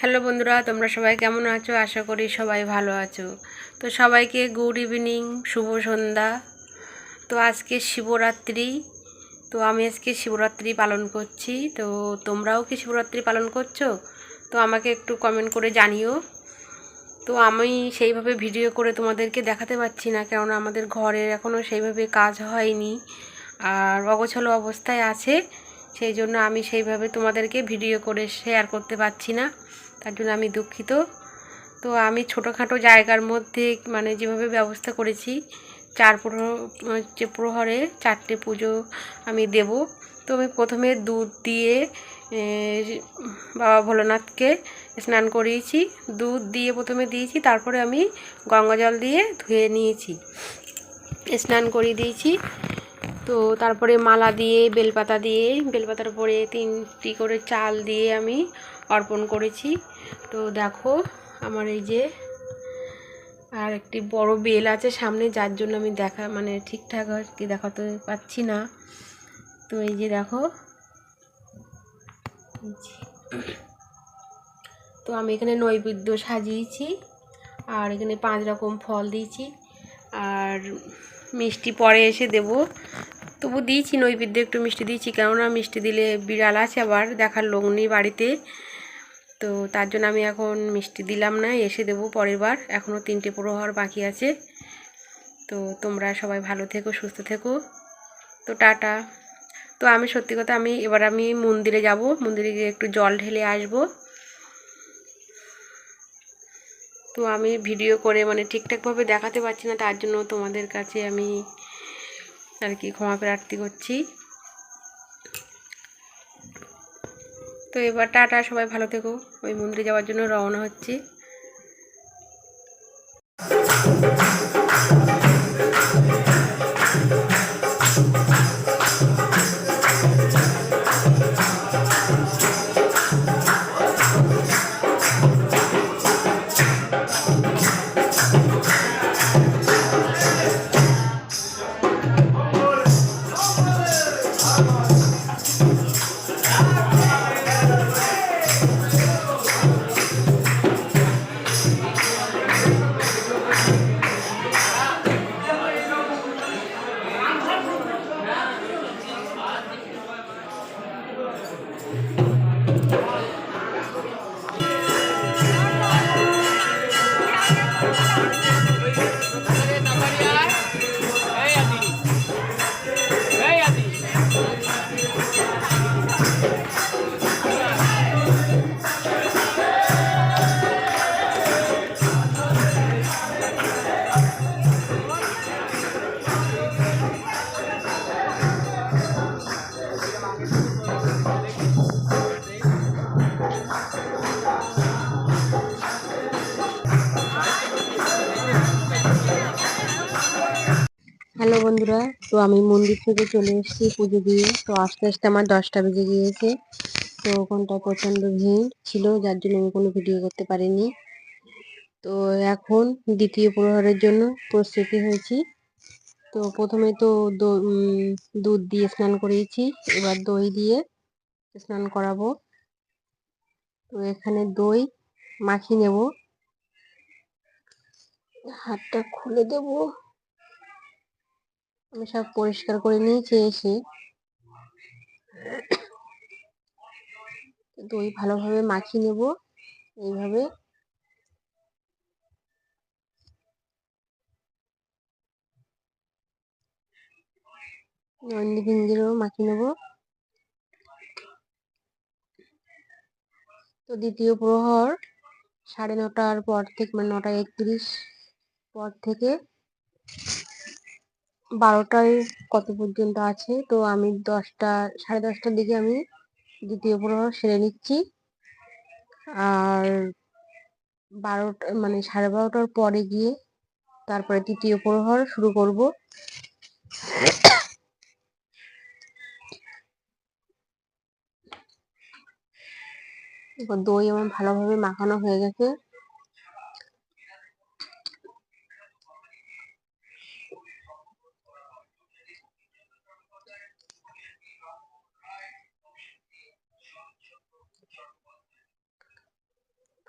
Hello বন্ধুরা, তোমরা সবাই কেমন আছো? আশা করি সবাই ভালো আছো। তো সবাইকে গুড ইভিনিং শুভ সন্ধ্যা। তো আজকে শিবরাত্রি। তো আমি আজকে শিবরাত্রি পালন করছি। তো তোমরাও কি শিবরাত্রি পালন করছ? তো আমাকে একটু কমেন্ট করে জানিও। তো আমি সেইভাবে ভিডিও করে তোমাদেরকে দেখাতে পারছি না, কেননা আমাদের ঘরের এখনও সেইভাবে কাজ হয়নি আর অগোছালো অবস্থায় আছে। সেই জন্য আমি সেইভাবে তোমাদেরকে ভিডিও করে শেয়ার করতে পারছি না। তার জন্য আমি দুঃখিত। তো আমি ছোটোখাটো জায়গার মধ্যে মানে যেভাবে ব্যবস্থা করেছি, চার প্রহর প্রহরে চারটে পুজো আমি দেব। তো আমি প্রথমে দুধ দিয়ে বাবা ভোলানাথকে স্নান করিয়েছি। দুধ দিয়ে প্রথমে দিয়েছি, তারপরে আমি গঙ্গা জল দিয়ে ধুয়ে নিয়েছি। স্নান করিয়ে দিয়েছি। তো তারপরে মালা দিয়ে, বেলপাতা দিয়ে, বেলপাতার পরে তিনটি করে চাল দিয়ে আমি অর্পণ করেছি। তো দেখো, আমার এই যে আর একটি বড় বেল আছে সামনে, যার জন্য আমি দেখা মানে ঠিকঠাক আর কি দেখাতে পাচ্ছি না। তো এই যে দেখো। তো আমি এখানে নৈবেদ্য সাজিয়েছি, আর এখানে পাঁচ রকম ফল দিয়েছি, আর মিষ্টি পরে এসে দেব। তবু দিয়েছি নৈবেদ্য একটু মিষ্টি দিয়েছি, কেননা মিষ্টি দিলে বিড়াল আছে আবার, দেখার লোক নেই বাড়িতে। তো তার জন্য আমি এখন মিষ্টি দিলাম না, এসে দেবো পরের বার। এখনও তিনটে প্রহর বাকি আছে। তো তোমরা সবাই ভালো থেকো, সুস্থ থেকো। তো টাটা। তো আমি সত্যি কথা আমি এবার আমি মন্দিরে যাব। মন্দিরে গিয়ে একটু জল ঢেলে আসব। তো আমি ভিডিও করে মানে ঠিকঠাকভাবে দেখাতে পারছি না, তার জন্য তোমাদের কাছে আমি আর কি ক্ষমা প্রার্থী করছি। তো এবার টাটা সবাই ভালো থেকো। ওই মন্দিরে যাওয়ার জন্য রওনা হচ্ছি। তো আমি মন্দির থেকে চলে এসেছি পুজো দিয়ে। তো আস্তে আস্তে আমার দশটা বেজে গিয়েছে। তো ওখানটায় প্রচণ্ড ভিড় ছিল, যার জন্য আমি কোনো ভিডিও করতে পারিনি। তো এখন দ্বিতীয় প্রহরের জন্য প্রস্তুতি হয়েছি। তো প্রথমে তো দুধ দিয়ে স্নান করিয়েছি এবার দই দিয়ে স্নান করাবো। তো এখানে দই মাখিয়ে নেব। হাতটা খুলে দেবো। আমি সব পরিষ্কার করে নিয়েছি এসে। দই ভালোভাবে মাখিয়ে নেব, এইভাবে। নন্দী ভিঙ্গিরও মাখিয়ে নেব। তো দ্বিতীয় প্রহর সাড়ে নটার পর থেকে মানে নটা একত্রিশ পর থেকে বারোটায় কত পর্যন্ত আছে? তো আমি দশটা, সাড়ে দশটার দিকে আমি দ্বিতীয় প্রহর সেরে নিচ্ছি। আর বারোটা মানে সাড়ে বারোটার পরে গিয়ে তারপরে তৃতীয় প্রহর শুরু করব। দই আমার ভালোভাবে মাখানো হয়ে গেছে।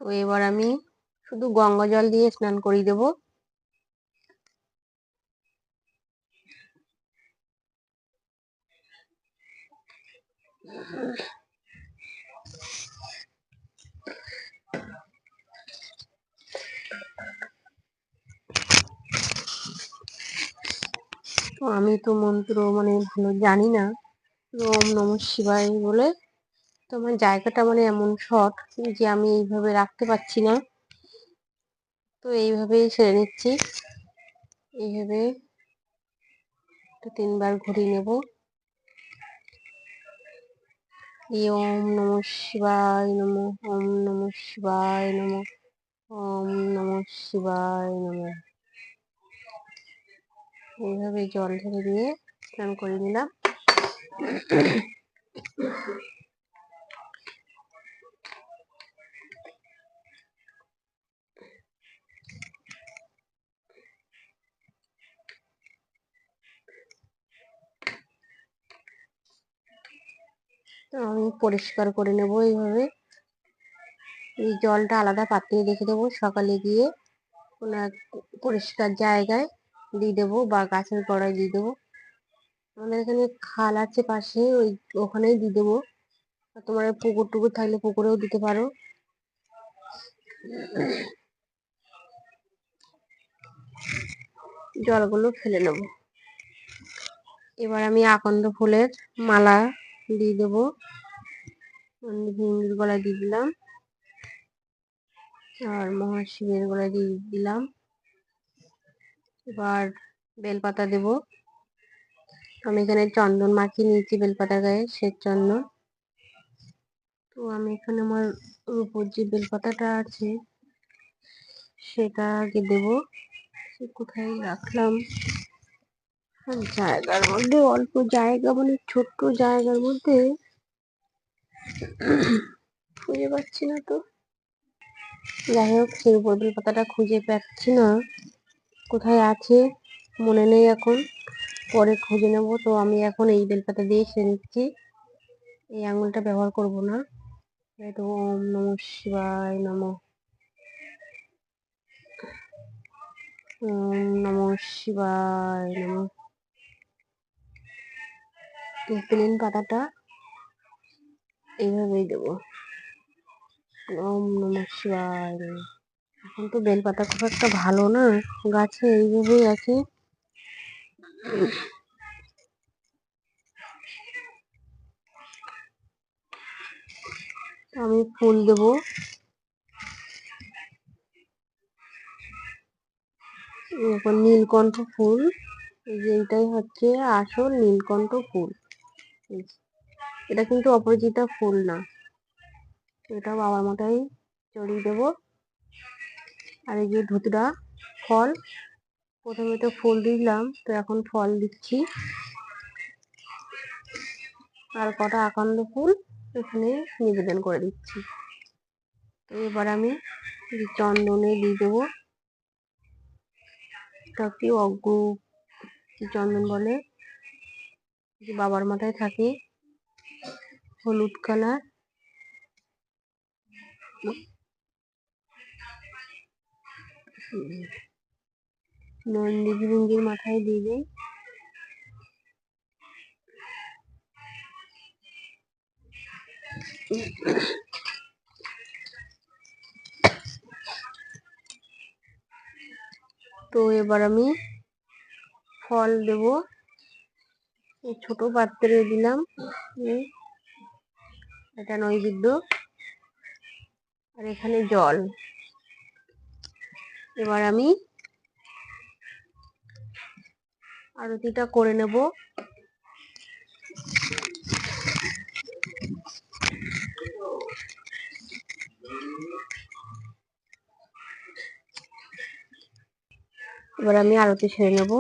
তো এবার আমি শুধু গঙ্গা জল দিয়ে স্নান করিয়ে দেবো। আমি তো মন্ত্র মানে ভালো জানি না। ওম নম শিবায় বলে তো আমার জায়গাটা মানে এমন শর্ট যে আমি এইভাবে রাখতে পারছি না। তো এইভাবেই সেরে নিচ্ছি। এইভাবে তিনবার ঘুরিয়ে নেব। ওম নম শিবায় নম, ওম নম শিবায় নম, ওম নম শিবায় নম। এইভাবে জল ঢেলে দিয়ে স্নান করে নিলাম। আমি পরিষ্কার করে নেব এইভাবে। এই জলটা আলাদা পাত্রে রেখে দেবো। সকালে গিয়ে কোনো এক পরিষ্কার জায়গায় দিয়ে দেবো বা গাছের গোড়ায় দিয়ে দেবো। আমাদের এখানে খাল আছে পাশে, ওই ওখানেই দিয়ে দেবো। তোমার পুকুর টুকুর থাকলে পুকুরেও দিতে পারো। জলগুলো ফেলে নেব। এবার আমি আকন্দ ফুলের মালা দিয়ে দেবো। হিন্দুর গলা দিয়ে দিলাম। আর মহাশিবের গলা দিয়ে দিলাম। এবার বেলপাতা দেব। আমি এখানে চন্দন মাখিয়ে নিয়েছি বেলপাতা গায়ে, শ্বেত চন্দন। তো আমি এখানে আমার উপর যে বেলপাতাটা আছে সেটা আগে দেবো কোথায় রাখলাম? জায়গার মধ্যে, অল্প জায়গা মানে ছোট্ট জায়গার মধ্যে খুঁজে পাচ্ছি না তো। যাই হোক, সেই বদল পাতাটা খুঁজে পাচ্ছি না। কোথায় আছে, মনে নেই এখন। পরে খুঁজে নেব। তো আমি এখন এই বেলপাতা দিয়ে সে নিচ্ছি। এই আঙুলটা ব্যবহার করব না। ওম নম শিবায় নম। ওম নম শিবায় নম। প্লেন পাতাটা এইভাবেই দেবো। ওম নম শিবায়। এখন তো বেলপাতা খুব একটা ভালো না, গাছে এইভাবেই আছে। আমি ফুল দেব। এখন নীলকণ্ঠ ফুল এইটাই হচ্ছে আসল নীলকণ্ঠ ফুল। এটা কিন্তু অপরাজিতা ফুল না। এটা বাবার মতোই চড়িয়ে দেবো। আর এই যে ধুতরা ফল, প্রথমে তো ফুল দিলাম, তো এখন ফল দিচ্ছি। আর কটা আকান্দ ফুল এখানে নিবেদন করে দিচ্ছি। তো এবার আমি চন্দনে দিয়ে দেবো। কি অজ্ঞ চন্দন বলে? বাবার মাথায় থাকে। হলুদ কালার। নন্দী মাথায় দিয়ে দেয় তো এবার আমি ফল দেব। ছোট পাত্রে দিলাম। এটা নৈবেদ্য আর এখানে জল। এবার আমি আরতিটা করে নেব। এবার আমি আরতি সেরে নেব।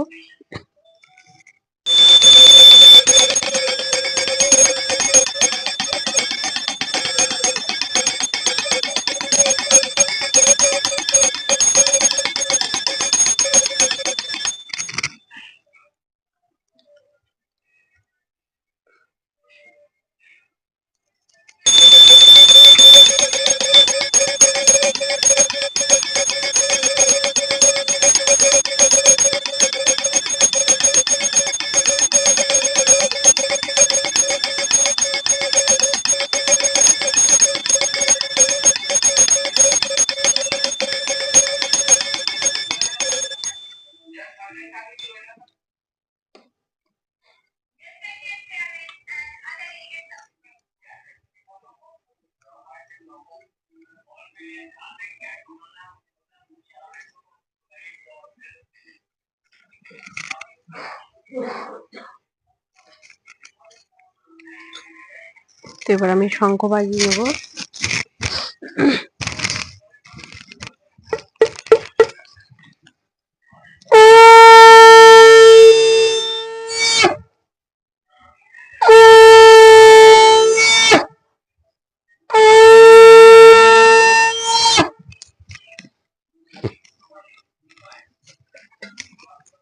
তো এবার আমি শঙ্খ বাজিয়ে নেব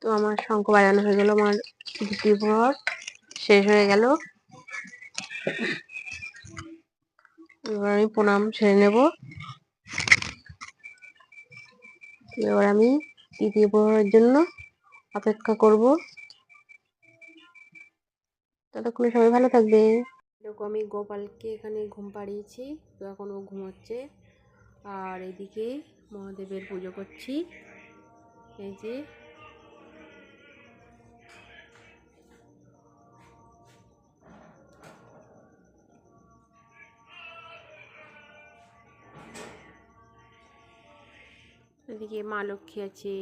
তো আমার শঙ্খ বাজানো হয়ে গেল, আমার দ্বিতীয় প্রহর শেষ হয়ে গেল। এবার আমি প্রণাম সেরে নেব। এবার আমি তৃতীয় প্রহরের জন্য অপেক্ষা করব। ততক্ষণে সবাই ভালো থাকবে। দেখো, আমি গোপালকে এখানে ঘুম পাড়িয়েছি, তো এখন ও ঘুমোচ্ছে। আর এদিকে মহাদেবের পুজো করছি। এই যে এদিকে মা লক্ষ্মী আছে।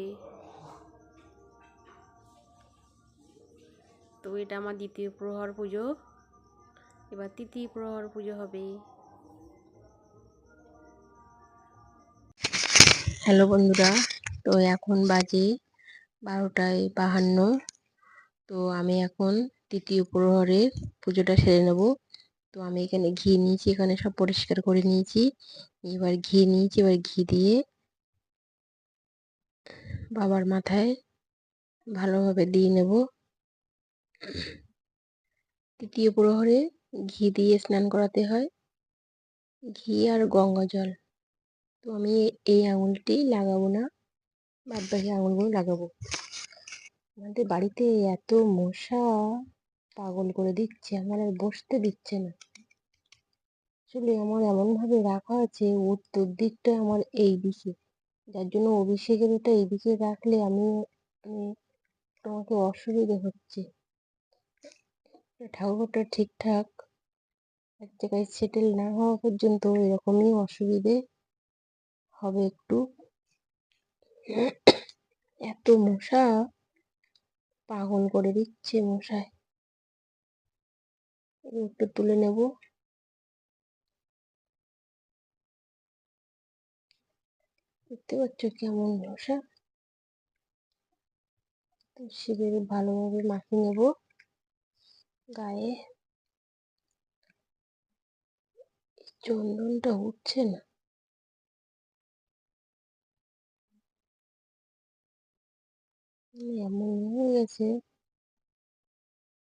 তো এটা আমার দ্বিতীয় প্রহর পুজো। এবার তৃতীয় প্রহর পুজো হবে। হ্যালো বন্ধুরা, তো এখন বাজে বারোটায় বাহান্ন। তো আমি এখন তৃতীয় প্রহরের পুজোটা সেরে নেব। তো আমি এখানে ঘি নিয়েছি, এখানে সব পরিষ্কার করে নিয়েছি। এবার ঘি নিয়েছি, এবার ঘি দিয়ে বাবার মাথায় ভালোভাবে দিয়ে নেব। তৃতীয় প্রহরে ঘি দিয়ে স্নান করাতে হয়। ঘি আর গঙ্গা জল। তো আমি এই আঙুলটি লাগাবো না বাদ বাকি আঙুলগুলো লাগাবো। আমাদের বাড়িতে এত মশা পাগল করে দিচ্ছে, আমার আর বসতে দিচ্ছে না। আসলে আমার এমনভাবে রাখা আছে, উত্তর দিকটা আমার এই দিকে। যার জন্য অভিষেকের ওটা এদিকে রাখলে আমি তোমাকে অসুবিধে হচ্ছে। ঠাকুরটা ঠিকঠাক, এক জায়গায় সেটেল না হওয়া পর্যন্ত এরকমই অসুবিধে হবে একটু। এত মশা পাগল করে দিচ্ছে মশায়। একটু তুলে নেব। দেখতে পাচ্ছ কেমন মশা তো শিবের ভালোভাবে মাখিয়ে নেব গায়ে। চন্দনটা উঠছে না। এমন হয়ে গেছে।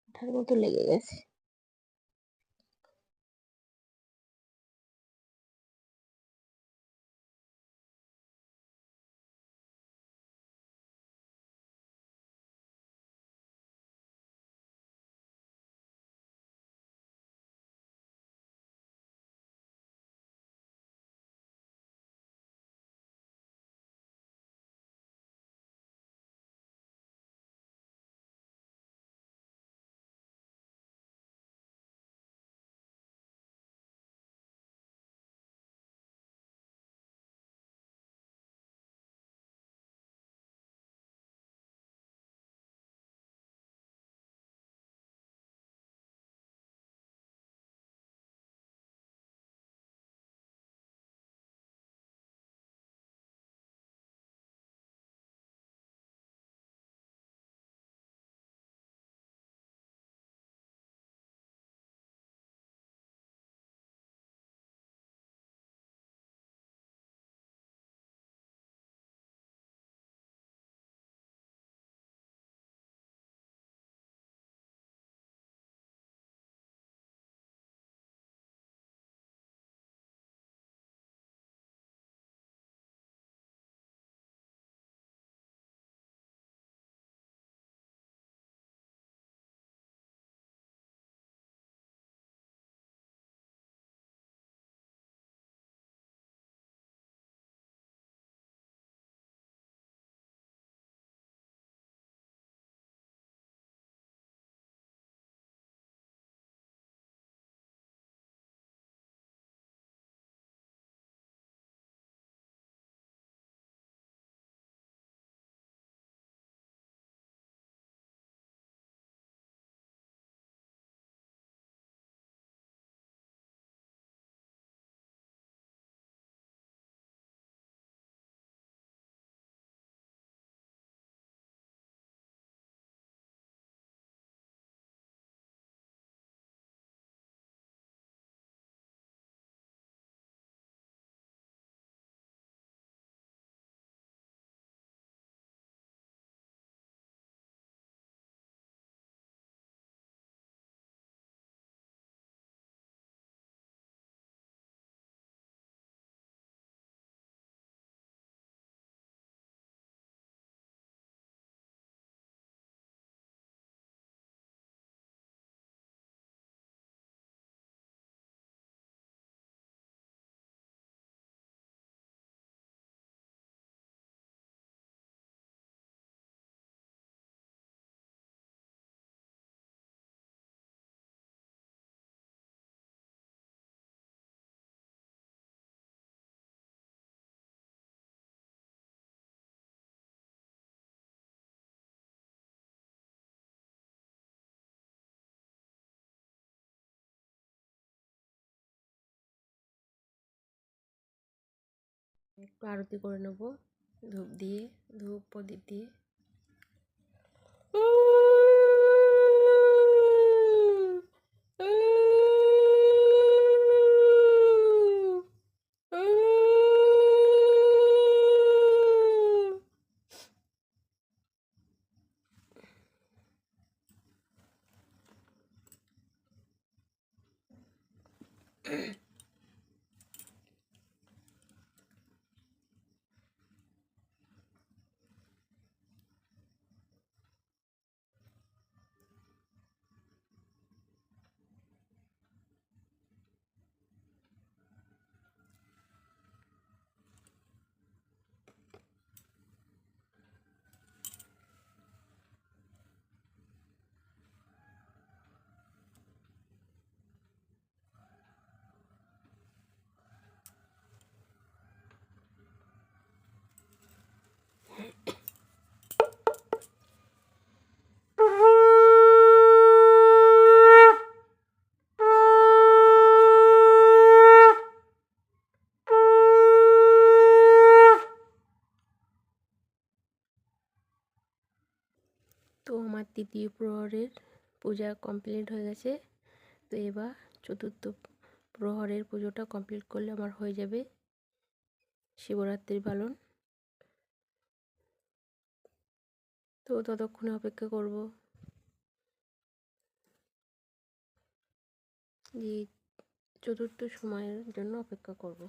ওঠার মতো লেগে গেছে। একটু আরতি করে নেব। ধূপ দিয়ে ধূপ প্রদীপ দিয়ে তো তৃতীয় প্রহরের পূজা কমপ্লিট হয়ে গেছে। তো এবার চতুর্থ প্রহরের পুজোটা কমপ্লিট করলে আমার হয়ে যাবে শিবরাত্রি পালন। তো ততক্ষণে অপেক্ষা করব। যে চতুর্থ সময়ের জন্য অপেক্ষা করব।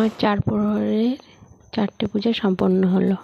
আমার চার প্রহরের চারটে পূজা সম্পন্ন হলো।